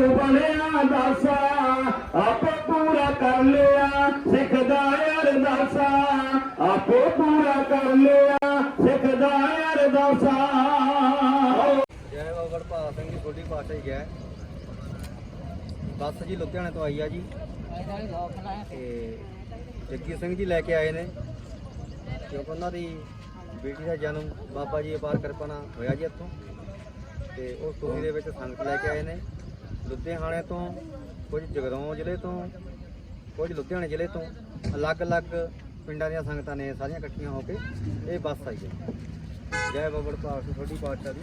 ਤੂੰ ਬਣਿਆ ਦਾਸਾ, ਆਪੇ ਪੂਰਾ ਕਰ ਲਿਆ, ਸਿੱਖ ਅਰਦਾਸਾ। ਆਪੇ ਪੂਰਾ ਕਰ ਲਿਆ, ਸਿੱਖ ਅਰਦਾਸਾ। ਜੈ ਬਾਬਾ ਭਾਗ ਸਿੰਘ ਜੀ ਛੋਟੀ ਪਾਤਸ਼ਾਹੀ ਜੈ। ਬੱਸ ਜੀ ਲੁਧਿਆਣੇ ਤੋਂ ਆਈ ਆ ਜੀ। ਤੇ ਜੱਗੀ ਸਿੰਘ ਜੀ ਲੈ ਕੇ ਆਏ ਨੇ। ਕਿਉਂਕਿ ਉਹਨਾਂ ਦੀ ਬੇਟੀ ਦਾ ਜਨਮ ਬਾਬਾ ਜੀ ਅਪਾਰ ਕਿਰਪਾ ਨਾਲ ਹੋਇਆ ਜੀ ਇੱਥੋਂ। ਤੇ ਉਹ ਖੁਸ਼ੀ ਦੇ ਵਿੱਚ ਸੰਗਤ ਲੈ ਕੇ ਆਏ ਨੇ। ਲੁਧਿਆਣੇ ਤੋਂ, ਕੁਝ ਜਗਰਾਉਂ ਜ਼ਿਲ੍ਹੇ ਤੋਂ, ਕੁਝ ਲੁਧਿਆਣੇ ਜ਼ਿਲ੍ਹੇ ਤੋਂ ਅਲੱਗ-ਅਲੱਗ ਪਿੰਡਾਂ ਦੀਆਂ ਸੰਗਤਾਂ ਨੇ ਸਾਰੀਆਂ ਇਕੱਠੀਆਂ ਹੋ ਕੇ ਇਹ ਬੱਸ ਆਈ ਹੈ। ਜੈ ਬਾਬਾ ਭਾਗ ਤੁਹਾਡੀ ਛੋਟੀ ਪਾਤਸ਼ਾਹ। ਦੀ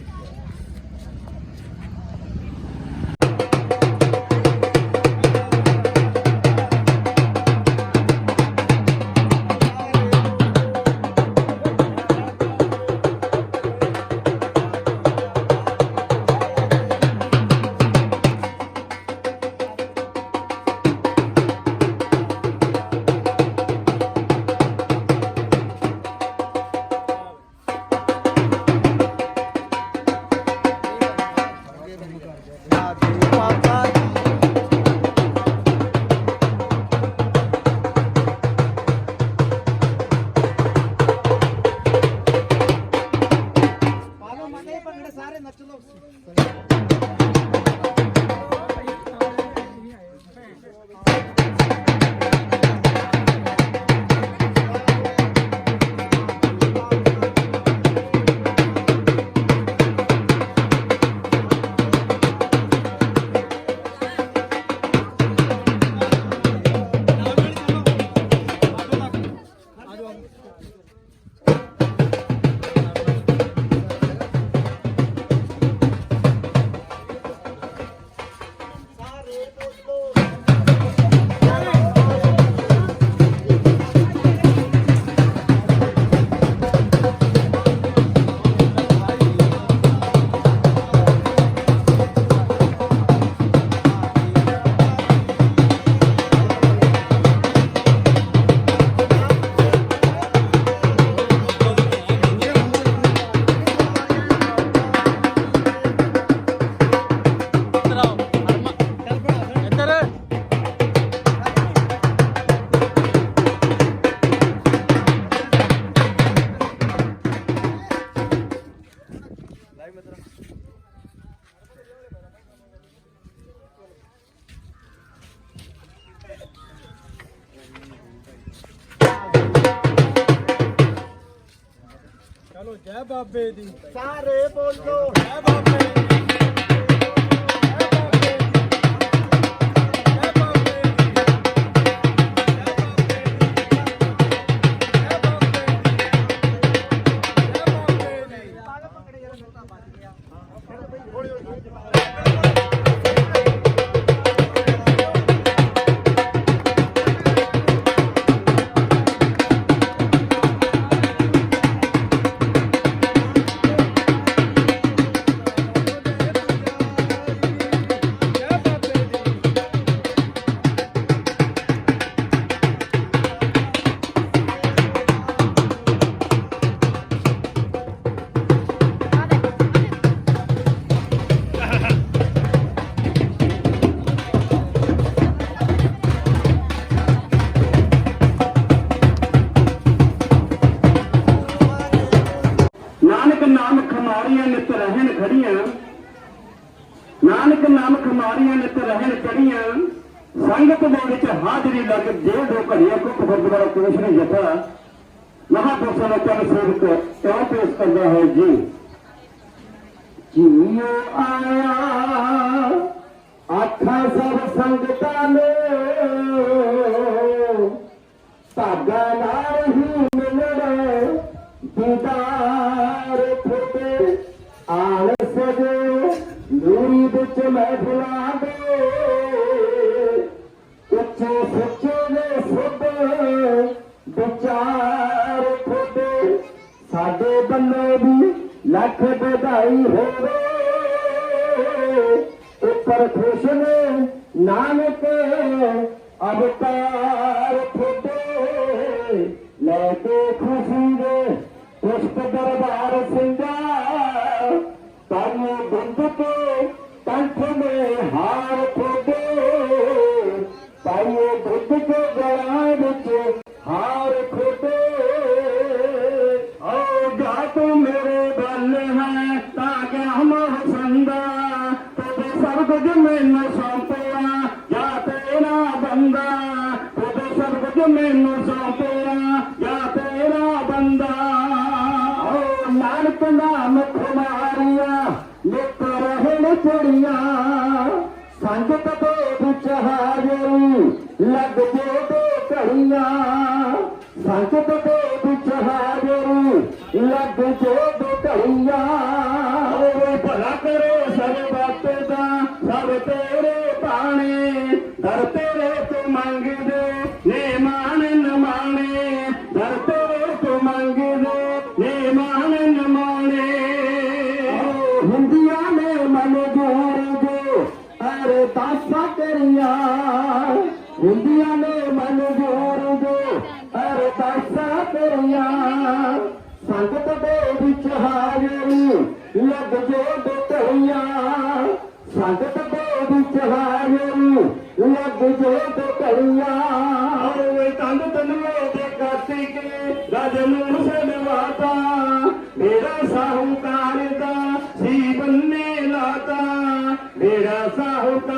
ਚਲੋ ਜੈ ਬਾਬੇ ਦੀ। ਸਾਰੇ ਬੋਲੋ। ਜੈ ਬਾਬੇ ਦੀ। ਨਾਮ ਖਮਾਰੀਆਂ ਨਿਤ ਰਹਿਣ ਖੜੀਆਂ ਨਾਨਕ ਨਾਮ ਖਮਾਰੀਆਂ ਨਿਤ ਰਹਿਣ ਖੜੀਆਂ ਸੰਗਤ ਦੇ ਵਿੱਚ ਹਾਜ਼ਰੀ ਲੱਗ ਦੇ ਦੋ ਘੜੀਆਂ ਕੁੱਟ ਗੁਰਦੁਆਰਾ ਕ੍ਰਿਸ਼ਨ ਜਥਾ ਮਹਾਪੁਰਸ਼ਾਂ ਦਾ ਚਰਨ ਸੇਵਕ ਕਿਉਂ ਪੇਸ਼ ਕਰਦਾ ਹੈ ਜੀ ਜੀਓ ਆਇਆ ਮਹਿਫਲਾਂ ਦੇ। ਉੱਚੇ ਸੁੱਚੇ ਨੇ ਸੁਧ, ਵਿਚਾਰ ਫੁੱਟੇ ਸਾਡੇ ਬੰਨੇ ਵੀ ਲੱਖ ਵਧਾਈ ਹੋਵੇ। ਉੱਪਰ ਖੁਸ਼ ਨੇ ਨਾਨਕ, ਅਵਤਾਰ ਫੁੱਟੇ ਲੈ ਕੇ ਖੁਸ਼ੀ ਦੇ ਗਲਾਂ ਵਿੱਚ ਹਾਰ ਖੋਟੇ ਆਓ ਜਾ ਤੂੰ ਮੇਰੇ ਵੱਲ ਹੈ ਤਾਂ ਕਿ ਹਮ ਹਸੰਦਾ ਤੇ ਸਭ ਕੁਝ ਮੈਨੂੰ ਸੌਂਪਿਆ ਜਾ ਤੇਰਾ ਬੰਦਾ ਤੇ ਸਭ ਕੁਝ ਮੈਨੂੰ ਸੌਂਪਿਆ ਜਾ ਤੇਰਾ ਬੰਦਾ ਓ ਨਾਨਕ ਨਾਮ ਖੁਮਾਰੀਆ ਨਿਤ ਰਹਿਣ ਚੜੀਆਂ ਸੰਗਤ ਘੜੀਆਂ ਸੰਗਤ ਦੇ ਵਿੱਚ ਹਾਜ਼ਰੀ, ਲੱਗ ਜੇ ਦੋ ਘੜੀਆਂ। ਭਲਾ ਕਰੋ ਸਭ ਬਾਤੇ ਦਾ, ਸਭ ਤੇਰੇ ਪਾਣੇ ਦਰ ਤੇਰੇ ਤੋਂ ਮੰਗਦੇ ਨੇ ਮਾਨ ਨ ਮਾਣੇ ਦਰ ਤੇਰੇ ਤੋਂ ਮੰਗਦੇ ਨੇ ਮਾਨ ਨ ਮਾਣੇ ਹਿੰਦੀਆਂ ਨੇ ਮਨ ਜੋਰ ਜੋ ਅਰਦਾਸਾਂ ਕਰੀਆਂ ਹੁੰਦੀਆਂ ਨੇ ਹਾਜ਼ਰੀ ਲੱਗ ਜੋ ਦੁਤਈਆਂ ਸੰਗਤ ਦੇ ਵਿੱਚ ਹਾਜ਼ਰੀ ਲੱਗ ਜੋ ਦੁਤਈਆਂ ਓਏ ਤੰਦ ਤਨਵੇ ਦੇ ਕਾਤੀ ਕੇ ਰਾਜ ਨੂੰ ਸਲਵਾਤਾ ਮੇਰਾ ਸਾਹੂਕਾਰ ਦਾ ਸੀ ਬੰਨੇ ਲਾਤਾ। ਮੇਰਾ ਸਾਹੂਕਾਰ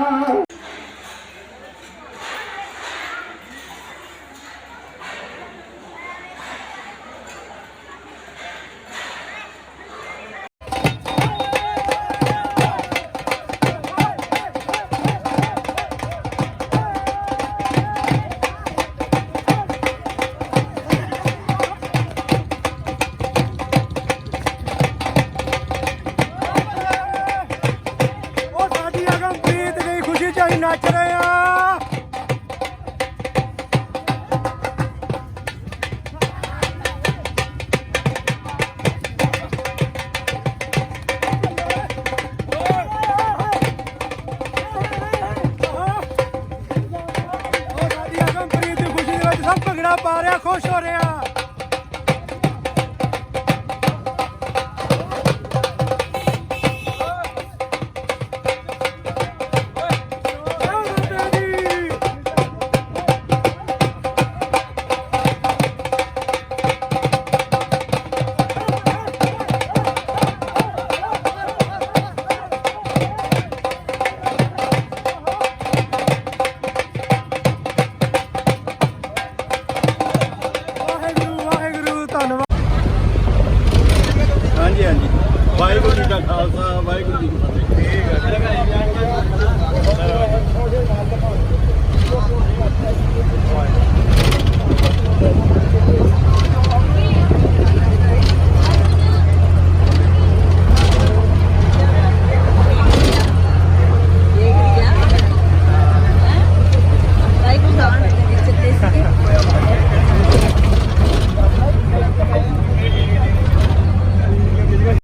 ਨੱਚ ਰਹੇ ਆ। ਖੁਸ਼ੀ ਦੇ ਵਿੱਚ ਭੰਗੜਾ ਪਾ ਰਿਹਾ ਖੁਸ਼ ਹੋ ਰਿਹਾ। ਵਾਹਿਗੁਰੂ ਜੀ ਦਾ ਖਾਲਸਾ ਵਾਹਿਗੁਰੂ ਜੀ ਕੀ ਫਤਿਹ। ਠੀਕ ਹੈ